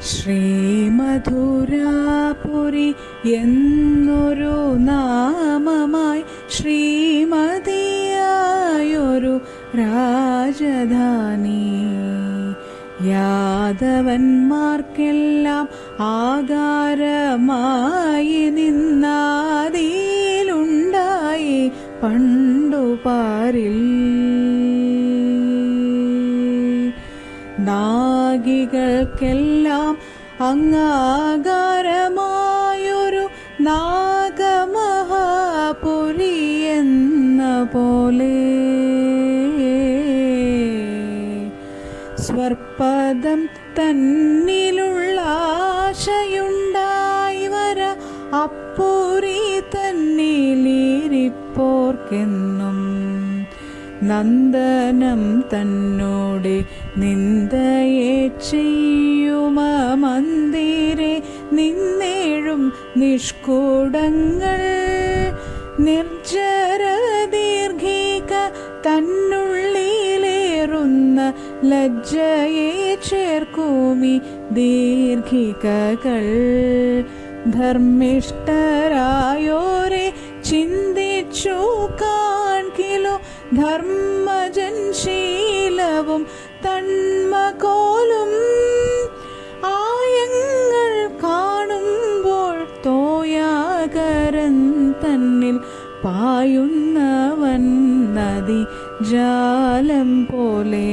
ശ്രീമധുരാപുരി എന്നൊരു നാമമായി ശ്രീമതിയായൊരു രാജധാനി. യാദവന്മാർക്കെല്ലാം ആകാരമായി നിന്നാതിയിലുണ്ടായി പണ്ടു പാരിൽ നാഗികൾക്കെല്ലാം അങ്ങാകാരമായൊരു നാഗമഹാപുരി എന്ന പോലെ. സ്വർപ്പദം തന്നിലുള്ള ആശയുണ്ടായി വര അപ്പൂരി തന്നിലിരിപ്പോർക്കെന്നും നന്ദനം തന്നോട് നിന്ദയെ ചെയ്യുമ മന്ദിരെ നിന്നേഴും നിഷ്കൂടങ്ങൾ. നിർജര ദീർഘിക തന്നുള്ളിലേറുന്ന ലജ്ജയെ ചേർക്കൂമി ദീർഘികകൾ. ധർമ്മിഷ്ഠരായോരെ ചിന്തിച്ചു കാൺകിലോ ധർമ്മജൻ ശീലവും തന്മകോലും ആയങ്ങൾ കാണുമ്പോൾ തോയാകരൻ തന്നിൽ പായുന്നവൻ നദി ജാലം പോലെ.